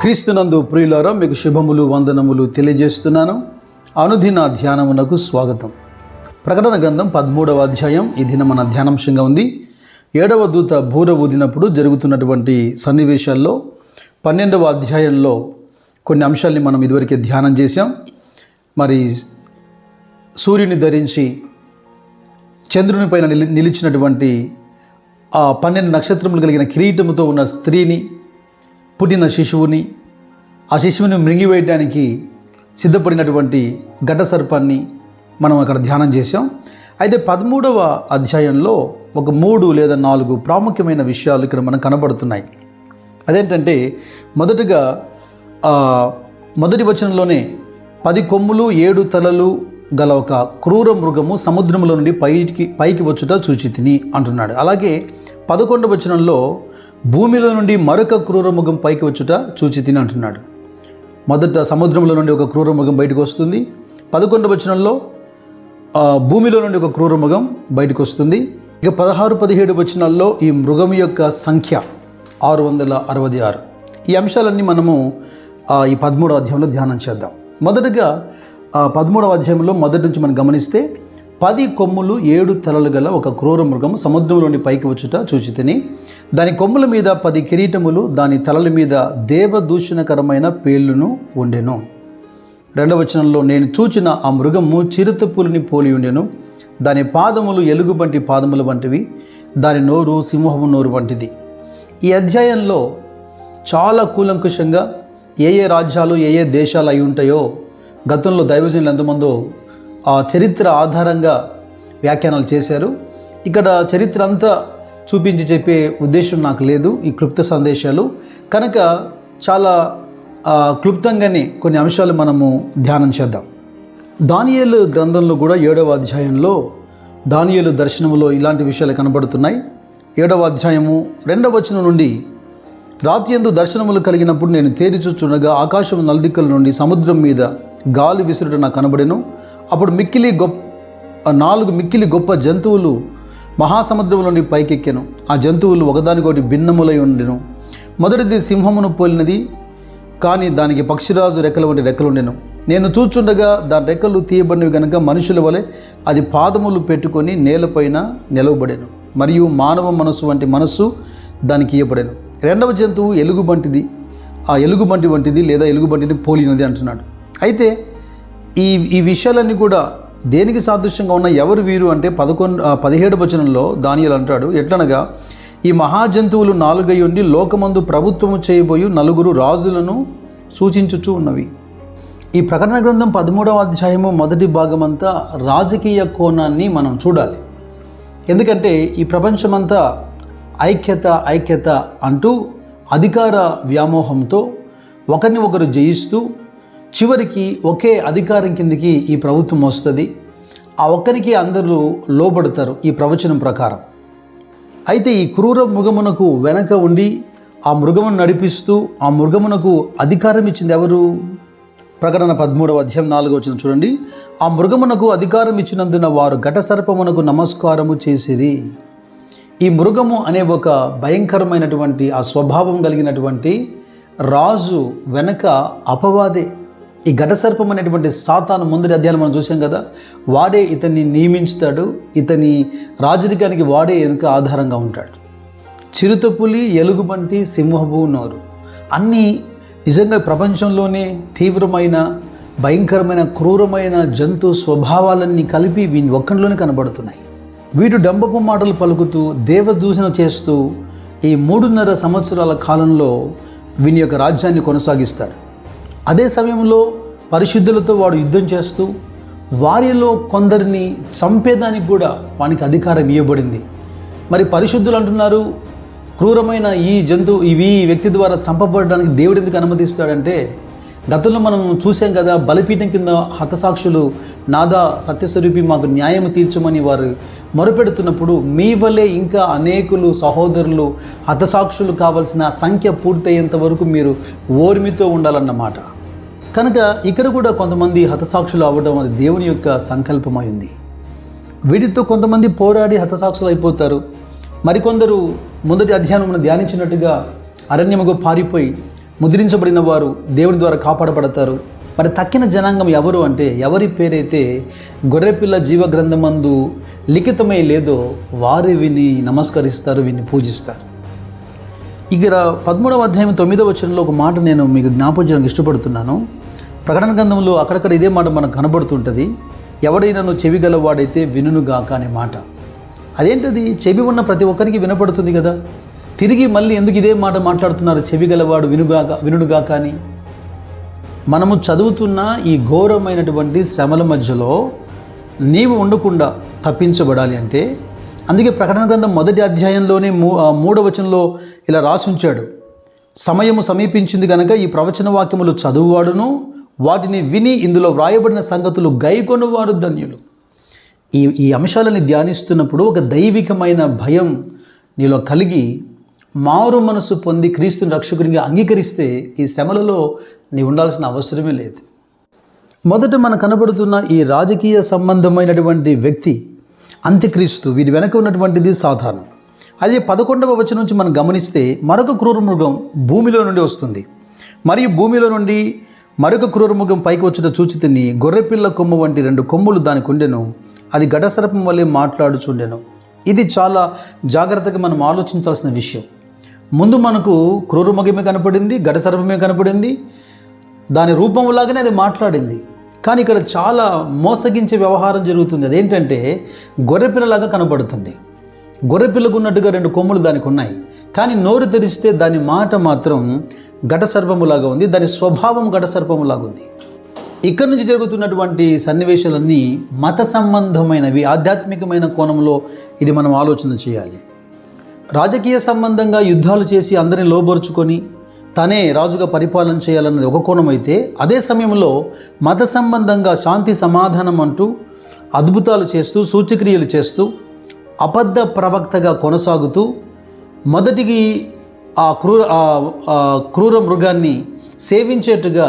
క్రీస్తునందు ప్రియులారా మీకు శుభములు వందనములు తెలియజేస్తున్నాను. అనుదిన ధ్యానమునకు స్వాగతం. ప్రకటన గ్రంథం పదమూడవ అధ్యాయం. ఈ దిన మన ధ్యానాంశంగా ఉంది. ఏడవ దూత బూర ఊదినప్పుడు జరుగుతున్నటువంటి సన్నివేశాల్లో పన్నెండవ అధ్యాయంలో కొన్ని అంశాల్ని మనం ఇదివరకే ధ్యానం చేశాం. మరి సూర్యుని ధరించి చంద్రుని పైన నిలి నిలిచినటువంటి ఆ పన్నెండు నక్షత్రములు కలిగిన కిరీటముతో ఉన్న స్త్రీని పుట్టిన శిశువుని ఆ శిశువుని మృంగివేయడానికి సిద్ధపడినటువంటి ఘట సర్పాన్ని మనం అక్కడ ధ్యానం చేసాం అయితే పదమూడవ అధ్యాయంలో ఒక మూడు లేదా నాలుగు ప్రాముఖ్యమైన విషయాలు ఇక్కడ మనకు కనబడుతున్నాయి. అదేంటంటే మొదటగా మొదటి వచనంలోనే పది కొమ్ములు ఏడు తలలు గల ఒక క్రూర మృగము సముద్రంలో నుండి పైకి పైకి వచ్చుట చూచి తిని అంటున్నాడు. అలాగే పదకొండవ వచనంలో భూమిలో నుండి మరొక క్రూరముఖం పైకి వచ్చుట చూచి తిని అంటున్నాడు. మొదట సముద్రంలో నుండి ఒక క్రూరమృగం బయటకు వస్తుంది. పదకొండు వచనంలో భూమిలో నుండి ఒక క్రూర బయటకు వస్తుంది. ఇక పదహారు పదిహేడు వచనాల్లో ఈ మృగం యొక్క సంఖ్య ఆరు వందల అరవై ఆరు. ఈ అంశాలన్నీ మనము ఈ పదమూడవ అధ్యాయంలో ధ్యానం చేద్దాం. మొదటగా ఆ, పదమూడవ అధ్యాయంలో మొదటి నుంచి మనం గమనిస్తే పది కొమ్ములు ఏడు తలలు గల ఒక క్రూర మృగము సముద్రంలోని పైకి వచ్చుట చూచితిని. దాని కొమ్ముల మీద పది కిరీటములు దాని తలల మీద దేవదూషణకరమైన పేర్లును ఉండెను. రెండవ వచనంలో నేను చూచిన ఆ మృగము చిరుతపులిని పోలి ఉండెను. దాని పాదములు ఎలుగు వంటి పాదముల వంటివి దాని నోరు సింహము నోరు వంటిది. ఈ అధ్యాయంలో చాలా కూలంకుషంగా ఏ ఏ రాజ్యాలు ఏ ఏ దేశాలు అయి ఉంటాయో గతంలో దైవజనులు ఎంతమందో ఆ చరిత్ర ఆధారంగా వ్యాఖ్యానాలు చేశారు. ఇక్కడ చరిత్ర అంతా చూపించి చెప్పే ఉద్దేశం నాకు లేదు ఈ క్లుప్త సందేశాలు. కనుక చాలా క్లుప్తంగానే కొన్ని అంశాలు మనము ధ్యానం చేద్దాం. దానియలు గ్రంథంలో కూడా ఏడవ అధ్యాయంలో దానియలు దర్శనములో ఇలాంటి విషయాలు కనబడుతున్నాయి. ఏడవ అధ్యాయము రెండవ వచనం నుండి రాత్రి ఎందు దర్శనములు కలిగినప్పుడు నేను తేరిచూచుండగా ఆకాశం నలుదిక్కల నుండి సముద్రం మీద గాలి విసురుట నాకు కనబడెను. అప్పుడు మిక్కిలి గొప్ప నాలుగు మిక్కిలి గొప్ప జంతువులు మహాసముద్రం నుండి పైకెక్కెను. ఆ జంతువులు ఒకదానికొకటి భిన్నములై ఉండెను. మొదటిది సింహమును పోలినది కానీ దానికి పక్షిరాజు రెక్కల వంటి రెక్కలుండెను నేను చూచుండగా దాని రెక్కలు తీయబడినవి గనుక మనుషుల వలె అది పాదములు పెట్టుకొని నేలపైన నిలవబడెను. మరియు మానవ మనస్సు వంటి మనస్సు దానికి ఇయ్యబడెను. రెండవ జంతువు ఎలుగుబంటిది. ఆ ఎలుగుబంటి వంటిది లేదా ఎలుగుబంటిని పోలినది అంటున్నాడు. అయితే ఈ ఈ విషయాలన్నీ కూడా దేనికి సాదృశ్యంగా ఉన్న ఎవరు వీరు అంటే పదకొండు పదిహేడు వచనంలో దానియలు అంటాడు. ఎట్లనగా ఈ మహాజంతువులు నాలుగై ఉండి లోకమందు ప్రభుత్వము చేయబోయి నలుగురు రాజులను సూచించుచూ ఉన్నవి. ఈ ప్రకటన గ్రంథం పదమూడవ అధ్యాయము మొదటి భాగమంతా రాజకీయ కోణాన్ని మనం చూడాలి. ఎందుకంటే ఈ ప్రపంచమంతా ఐక్యత ఐక్యత అంటూ అధికార వ్యామోహంతో ఒకరిని ఒకరు జయిస్తూ చివరికి ఒకే అధికారం కిందికి ఈ ప్రభుత్వం వస్తుంది. ఆ ఒక్కరికి అందరూ లోబడతారు ఈ ప్రవచనం ప్రకారం. అయితే ఈ క్రూర మృగమునకు వెనక ఉండి ఆ మృగమును నడిపిస్తూ ఆ మృగమునకు అధికారం ఇచ్చింది ఎవరు? ప్రకటన పదమూడవ అధ్యాయం నాలుగో వచ్చిన చూడండి. ఆ మృగమునకు అధికారం ఇచ్చినందున వారు ఘట సర్పమునకు నమస్కారము చేసిరి. ఈ మృగము అనే ఒక భయంకరమైనటువంటి ఆ స్వభావం కలిగినటువంటి రాజు వెనక అపవాదే ఈ ఘటసర్పం అనేటువంటి సాతాను ముందరి అధ్యాయం మనం చూసాం కదా వాడే ఇతన్ని నియమించుతాడు ఇతని రాజరికానికి వాడే వెనుక ఆధారంగా ఉంటాడు. చిరుతపులి ఎలుగుబంటి సింహపు నోరు. అన్నీ నిజంగా ప్రపంచంలోనే తీవ్రమైన భయంకరమైన క్రూరమైన జంతు స్వభావాలన్నీ కలిపి వీని ఒక్కడిలోనే కనబడుతున్నాయి. వీడు డంబపు మాటలు పలుకుతూ దేవదూషణ చేస్తూ ఈ మూడున్నర సంవత్సరాల కాలంలో వీని యొక్క రాజ్యాన్ని కొనసాగిస్తాడు. అదే సమయంలో పరిశుద్ధులతో వాడు యుద్ధం చేస్తూ వారిలో కొందరిని చంపేదానికి కూడా వానికి అధికారం ఇవ్వబడింది. మరి పరిశుద్ధులు అంటున్నారు క్రూరమైన ఈ జంతువు ఇవి ఈ వ్యక్తి ద్వారా చంపబడడానికి దేవుడు ఎందుకు అనుమతిస్తాడంటే గతంలో మనం చూసాం కదా బలిపీఠం కింద హతసాక్షులు నాదా సత్యస్వరూపి మాకు న్యాయం తీర్చమని వారు మొరపెడుతున్నప్పుడు మీ వల్లే ఇంకా అనేకులు సహోదరులు హతసాక్షులు కావలసిన సంఖ్య పూర్తయ్యేంత వరకు మీరు ఓర్మితో ఉండాలన్నమాట. కనుక ఇక్కడ కూడా కొంతమంది హతసాక్షులు అవ్వడం అది దేవుని యొక్క సంకల్పమై ఉంది. వీటితో కొంతమంది పోరాడి హతసాక్షులు అయిపోతారు. మరికొందరు మొదటి అధ్యయనం ధ్యానించినట్టుగా అరణ్యముగా పారిపోయి ముద్రించబడిన వారు దేవుని ద్వారా కాపాడబడతారు. మరి తక్కిన జనాంగం ఎవరు అంటే ఎవరి పేరైతే గొర్రెపిల్ల జీవ గ్రంథమందు లిఖితమై లేదో వారు విని నమస్కరిస్తారు విని పూజిస్తారు. ఇక్కడ పదమూడవ అధ్యాయం తొమ్మిదవ వచనంలో ఒక మాట నేను మీకు జ్ఞాపకం ఇష్టపడుతున్నాను. ప్రకటన గ్రంథంలో అక్కడక్కడ ఇదే మాట మనకు కనబడుతుంటుంది. ఎవడైనాను చెవి గలవాడైతే వినుగాక అనే మాట. అదేంటది? చెవి ఉన్న ప్రతి ఒక్కరికి వినపడుతుంది కదా. తిరిగి మళ్ళీ ఎందుకు ఇదే మాట మాట్లాడుతున్నారు? చెవి గలవాడు వినుగాక వినుడుగాక అని. మనము చదువుతున్న ఈ ఘోరమైనటువంటి శ్రమల మధ్యలో నీవు ఉండకుండా తప్పించబడాలి అంటే అందుకే ప్రకటన గ్రంథం మొదటి అధ్యాయంలోనే మూ ఆ వచనంలో ఇలా రాసి ఉంచాడు. సమయము సమీపించింది కనుక ఈ ప్రవచన వాక్యములు చదువువాడును వాటిని విని ఇందులో వ్రాయబడిన సంగతులు గైకొనువారు ధన్యులు. ఈ ఈ అంశాలని ధ్యానిస్తున్నప్పుడు ఒక దైవికమైన భయం నీలో కలిగి మారు మనసు పొంది క్రీస్తుని రక్షకునిగా అంగీకరిస్తే ఈ శ్రమలలో నీ ఉండాల్సిన అవసరమే లేదు. మొదట మన కనబడుతున్న ఈ రాజకీయ సంబంధమైనటువంటి వ్యక్తి అంత్యక్రీస్తు వీటి వెనక ఉన్నటువంటిది సాధారణం. అదే పదకొండవ వచనం నుంచి మనం గమనిస్తే మరొక క్రూర మృగం భూమిలో నుండి వస్తుంది. మరియు భూమిలో నుండి మరొక క్రూర మృగం పైకి వచ్చిన చూచితిని గొర్రెపిల్ల కొమ్ము వంటి రెండు కొమ్ములు దానికి ఉండెను. అది ఘటసర్పం వల్లే మాట్లాడుచుండెను. ఇది చాలా జాగ్రత్తగా మనం ఆలోచించాల్సిన విషయం. ముందు మనకు క్రూర మృగమే కనపడింది ఘటసర్పమే కనపడింది. దాని రూపంలాగానే అది మాట్లాడింది. కానీ ఇక్కడ చాలా మోసగించే వ్యవహారం జరుగుతుంది. అదేంటంటే గొర్రెపిల్లలాగా కనబడుతుంది. గొర్రెపిల్లకు ఉన్నట్టుగా రెండు కొమ్ములు దానికి ఉన్నాయి. కానీ నోరు తెరిస్తే దాని మాట మాత్రం ఘట సర్పములాగా ఉంది. దాని స్వభావం ఘట సర్పములాగా ఉంది. ఇక్కడి నుంచి జరుగుతున్నటువంటి సన్నివేశాలన్నీ మత సంబంధమైనవి ఆధ్యాత్మికమైన కోణంలో ఇది మనం ఆలోచన చేయాలి. రాజకీయ సంబంధంగా యుద్ధాలు చేసి అందరిని లోబరుచుకొని తనే రాజుగా పరిపాలన చేయాలన్నది ఒక కోణం అయితే అదే సమయంలో మత సంబంధంగా శాంతి సమాధానం అంటూ అద్భుతాలు చేస్తూ సూచక్రియలు చేస్తూ అబద్ధ ప్రవక్తగా కొనసాగుతూ మొదటికి ఆ క్రూర క్రూర మృగాన్ని సేవించేట్టుగా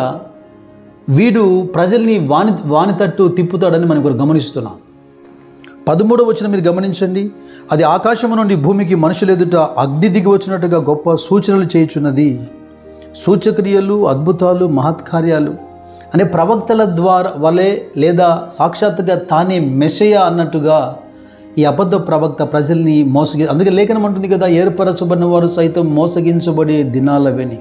వీడు ప్రజల్ని వాని వాని తట్టు తిప్పుతాడని మనం ఇక్కడ గమనిస్తున్నాం. పదమూడవ వచ్చిన మీరు గమనించండి. అది ఆకాశము నుండి భూమికి మనుషులు ఎదుట అగ్ని దిగి వచ్చినట్టుగా గొప్ప సూచనలు చేయుచున్నది. సూచక్రియలు అద్భుతాలు మహత్కార్యాలు అనే ప్రవక్తల ద్వారా వలె లేదా సాక్షాత్తుగా తానే మెషయ అన్నట్టుగా ఈ అబద్ధ ప్రవక్త ప్రజల్ని మోసగి అందుకే లేఖనం అంటుంది కదా ఏర్పరచబడిన వారు సైతం మోసగించబడే దినాలవని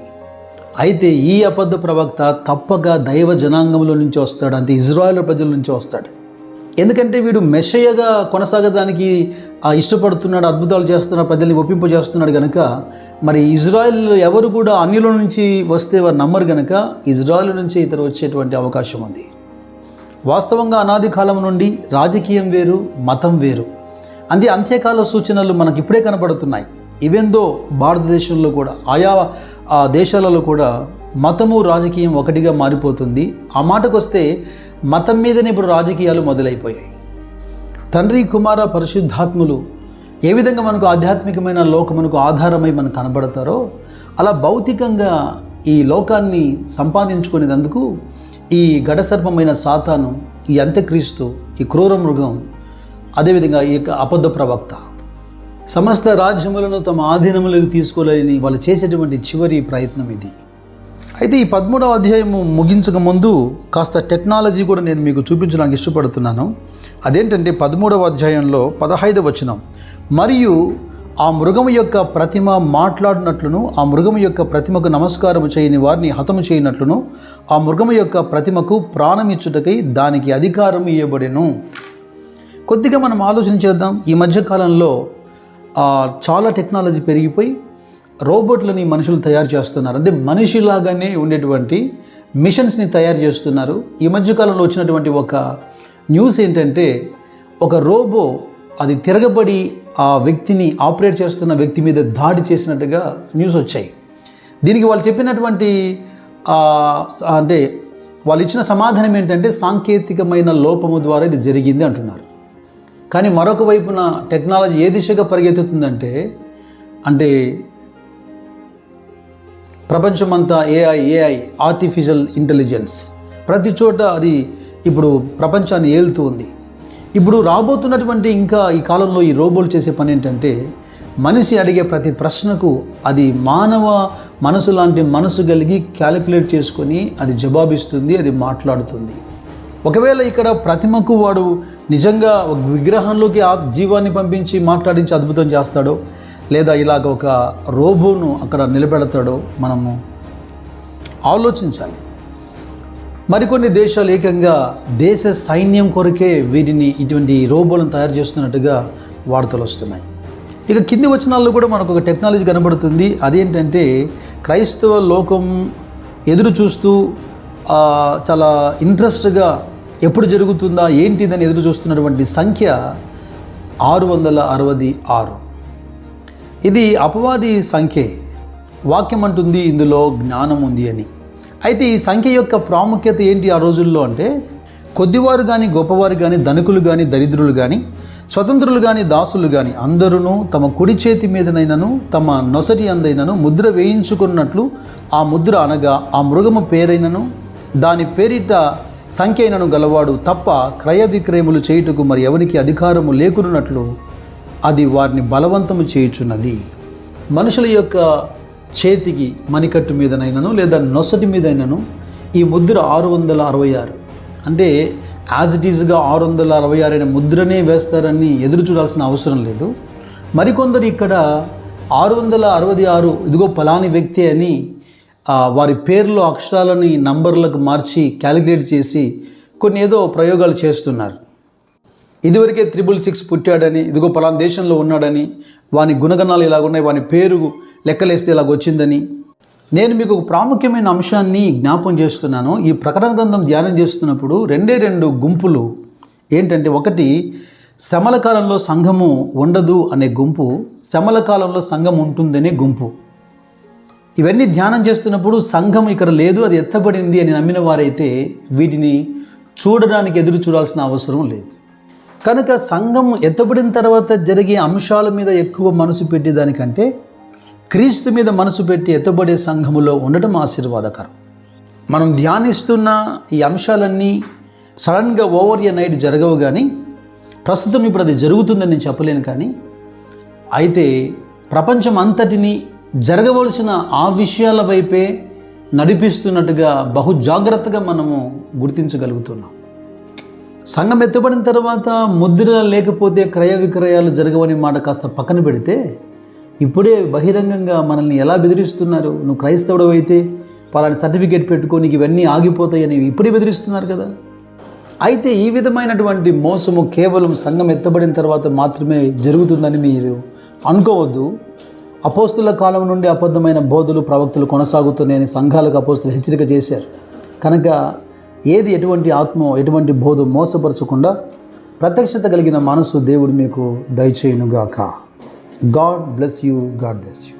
అయితే ఈ అబద్ధ ప్రవక్త తప్పక దైవ జనాంగంలో నుంచి వస్తాడు అంటే ఇజ్రాయెల్ ప్రజల నుంచి వస్తాడు. ఎందుకంటే వీడు మెషయగా కొనసాగడానికి ఇష్టపడుతున్నాడు అద్భుతాలు చేస్తున్నాడు ప్రజల్ని ఒప్పింపు చేస్తున్నాడు కనుక మరి ఇజ్రాయెల్ ఎవరు కూడా అన్యుల నుంచి వస్తే వారు నమ్మరు కనుక ఇజ్రాయెల్ నుంచి ఇతరు వచ్చేటువంటి అవకాశం ఉంది. వాస్తవంగా అనాది కాలం నుండి రాజకీయం వేరు మతం వేరు. అంతే అంత్యకాల సూచనలు మనకి ఇప్పుడే కనబడుతున్నాయి ఇవెందో భారతదేశంలో కూడా ఆయా ఆ దేశాలలో కూడా మతము రాజకీయం ఒకటిగా మారిపోతుంది. ఆ మాటకు వస్తే మతం మీదనే ఇప్పుడు రాజకీయాలు మొదలైపోయాయి. తండ్రి కుమార పరిశుద్ధాత్ములు ఏ విధంగా మనకు ఆధ్యాత్మికమైన లోకమునకు ఆధారమై మనకు కనబడతారో అలా భౌతికంగా ఈ లోకాన్ని సంపాదించుకునేందుకు ఈ గడసర్పమైన సాతాను ఈ అంత్యక్రీస్తు ఈ క్రూర మృగం అదేవిధంగా ఈ యొక్క అబద్ధ ప్రవక్త సమస్త రాజ్యములను తమ ఆధీనములకు తీసుకోలేని వాళ్ళు చేసేటువంటి చివరి ప్రయత్నం ఇది. అయితే ఈ పదమూడవ అధ్యాయము ముగించక ముందు కాస్త టెక్నాలజీ కూడా నేను మీకు చూపించడానికి ఇష్టపడుతున్నాను. అదేంటంటే పదమూడవ అధ్యాయంలో పదహైదవ వచనం. మరియు ఆ మృగం యొక్క ప్రతిమ మాట్లాడినట్లును ఆ మృగం యొక్క ప్రతిమకు నమస్కారం చేయని వారిని హతము చేయనట్లును ఆ మృగం యొక్క ప్రతిమకు ప్రాణమిచ్చుటకై దానికి అధికారం ఇవ్వబడెను కొద్దిగా మనం ఆలోచన చేద్దాం. ఈ మధ్యకాలంలో చాలా టెక్నాలజీ పెరిగిపోయి రోబోట్లని మనుషులు తయారు చేస్తున్నారు. అంటే మనిషిలాగానే ఉండేటువంటి మిషన్స్ని తయారు చేస్తున్నారు. ఈ మధ్యకాలంలో వచ్చినటువంటి ఒక న్యూస్ ఏంటంటే ఒక రోబో అది తిరగబడి ఆ వ్యక్తిని ఆపరేట్ చేస్తున్న వ్యక్తి మీద దాడి చేసినట్టుగా న్యూస్ వచ్చాయి. దీనికి వాళ్ళు చెప్పినటువంటి అంటే వాళ్ళు ఇచ్చిన సమాధానం ఏంటంటే సాంకేతికమైన లోపము ద్వారా ఇది జరిగింది అంటున్నారు. కానీ మరొక వైపున టెక్నాలజీ ఏ దిశగా పరిగెత్తుతుందంటే అంటే ప్రపంచమంతా ఏఐ ఏఐ ఆర్టిఫిషియల్ ఇంటెలిజెన్స్ ప్రతి చోట అది ఇప్పుడు ప్రపంచాన్ని ఏలుతూ ఉంది. ఇప్పుడు రాబోతున్నటువంటి ఇంకా ఈ కాలంలో ఈ రోబోలు చేసే పని ఏంటంటే మనిషి అడిగే ప్రతి ప్రశ్నకు అది మానవ మనసు లాంటి మనసు కలిగి క్యాలిక్యులేట్ చేసుకొని అది జవాబిస్తుంది అది మాట్లాడుతుంది. ఒకవేళ ఇక్కడ ప్రతిమకు వాడు నిజంగా ఒక విగ్రహంలోకి ఆ జీవాన్ని పంపించి మాట్లాడించి అద్భుతం చేస్తాడో లేదా ఇలాగ ఒక రోబోను అక్కడ నిలబెడతాడో మనము ఆలోచించాలి. మరికొన్ని దేశాలు ఏకంగా దేశ సైన్యం కొరకే వీటిని ఇటువంటి రోబోలను తయారు చేస్తున్నట్టుగా వార్తలు వస్తున్నాయి. ఇక కింది వచనాల్లో కూడా మనకు ఒక టెక్నాలజీ కనబడుతుంది. అదేంటంటే క్రైస్తవ లోకం ఎదురు చూస్తూ చాలా ఇంట్రెస్ట్గా ఎప్పుడు జరుగుతుందా ఏంటిదని ఎదురు చూస్తున్నటువంటి సంఖ్య ఆరు వందల అరవది ఆరు. ఇది అపవాది సంఖ్యే. వాక్యం అంటుంది ఇందులో జ్ఞానం ఉంది అని. అయితే ఈ సంఖ్య యొక్క ప్రాముఖ్యత ఏంటి ఆ రోజుల్లో అంటే కొద్దివారు కానీ గొప్పవారు కానీ ధనికులు కానీ దరిద్రులు కానీ స్వతంత్రులు కానీ దాసులు కానీ అందరూ తమ కుడి చేతి మీదనైనను తమ నొసటి అందైనను ముద్ర వేయించుకున్నట్లు ఆ ముద్ర అనగా ఆ మృగము పేరైనను దాని పేరిట సంఖ్య అయినను గలవాడు తప్ప క్రయ విక్రయములు చేయుటకు మరి ఎవరికి అధికారము లేకున్నట్లు అది వారిని బలవంతము చేయుచున్నది. మనుషుల యొక్క చేతికి మణికట్టు మీదనైనను లేదా నొసటి మీదైనను ఈ ముద్ర ఆరు వందల అరవై ఆరు. అంటే యాజ్ ఇట్ ఈజ్గా ఆరు వందల అరవై ఆరు అయిన ముద్రనే వేస్తారని ఎదురు చూడాల్సిన అవసరం లేదు. మరికొందరు ఇక్కడ ఆరు వందల అరవై ఆరు ఇదిగో పలాని వ్యక్తి అని వారి పేర్లు అక్షరాలని నంబర్లకు మార్చి క్యాలిక్యులేట్ చేసి కొన్ని ఏదో ప్రయోగాలు చేస్తున్నారు. ఇదివరకే త్రిబుల్ సిక్స్ పుట్టాడని ఇదిగో పలానా దేశంలో ఉన్నాడని వాని గుణగణాలు ఇలాగున్నాయి వాని పేరు లెక్కలేస్తే ఇలాగ వచ్చిందని నేను మీకు ఒక ప్రాముఖ్యమైన అంశాన్ని జ్ఞాపం చేస్తున్నాను. ఈ ప్రకటన గ్రంథం ధ్యానం చేస్తున్నప్పుడు రెండే రెండు గుంపులు ఏంటంటే ఒకటి శ్రమల కాలంలో సంఘము ఉండదు అనే గుంపు శ్రమల కాలంలో సంఘం ఉంటుందనే గుంపు. ఇవన్నీ ధ్యానం చేస్తున్నప్పుడు సంఘం ఇక్కడ లేదు అది ఎత్తబడింది అని నమ్మిన వారైతే వీటిని చూడడానికి ఎదురు చూడాల్సిన అవసరం లేదు. కనుక సంఘం ఎత్తబడిన తర్వాత జరిగే అంశాల మీద ఎక్కువ మనసు పెట్టేదానికంటే క్రీస్తు మీద మనసు పెట్టి ఎత్తబడే సంఘములో ఉండటం ఆశీర్వాదకరం. మనం ధ్యానిస్తున్న ఈ అంశాలన్నీ సడన్గా ఓవర్ ఎ నైట్ జరగవు కానీ ప్రస్తుతం ఇప్పుడు అది జరుగుతుందని నేను చెప్పలేను కానీ అయితే ప్రపంచం అంతటిని జరగవలసిన ఆ విషయాల వైపే నడిపిస్తున్నట్టుగా బహు జాగ్రత్తగా మనము గుర్తించగలుగుతున్నాం. సంఘం ఎత్తబడిన తర్వాత ముద్ర లేకపోతే క్రయ విక్రయాలు జరగవని మాట కాస్త పక్కన పెడితే ఇప్పుడే బహిరంగంగా మనల్ని ఎలా బెదిరిస్తున్నారు? నువ్వు క్రైస్తవుడు అయితే పలాని సర్టిఫికేట్ పెట్టుకో నీకు ఇవన్నీ ఆగిపోతాయని ఇప్పుడే బెదిరిస్తున్నారు కదా? అయితే ఈ విధమైనటువంటి మోసము కేవలం సంఘం ఎత్తబడిన తర్వాత మాత్రమే జరుగుతుందని మీరు అనుకోవద్దు. అపోస్తుల కాలం నుండి అబద్ధమైన బోధలు ప్రవక్తలు కొనసాగుతున్నాయని సంఘాలకు అపోస్తులు హెచ్చరిక చేశారు. కనుక ఏది ఎటువంటి ఆత్మ ఎటువంటి బోధ మోసపరచకుండా ప్రత్యక్షత కలిగిన మనసు దేవుడు మీకు దయచేయునుగాక. God bless you God bless you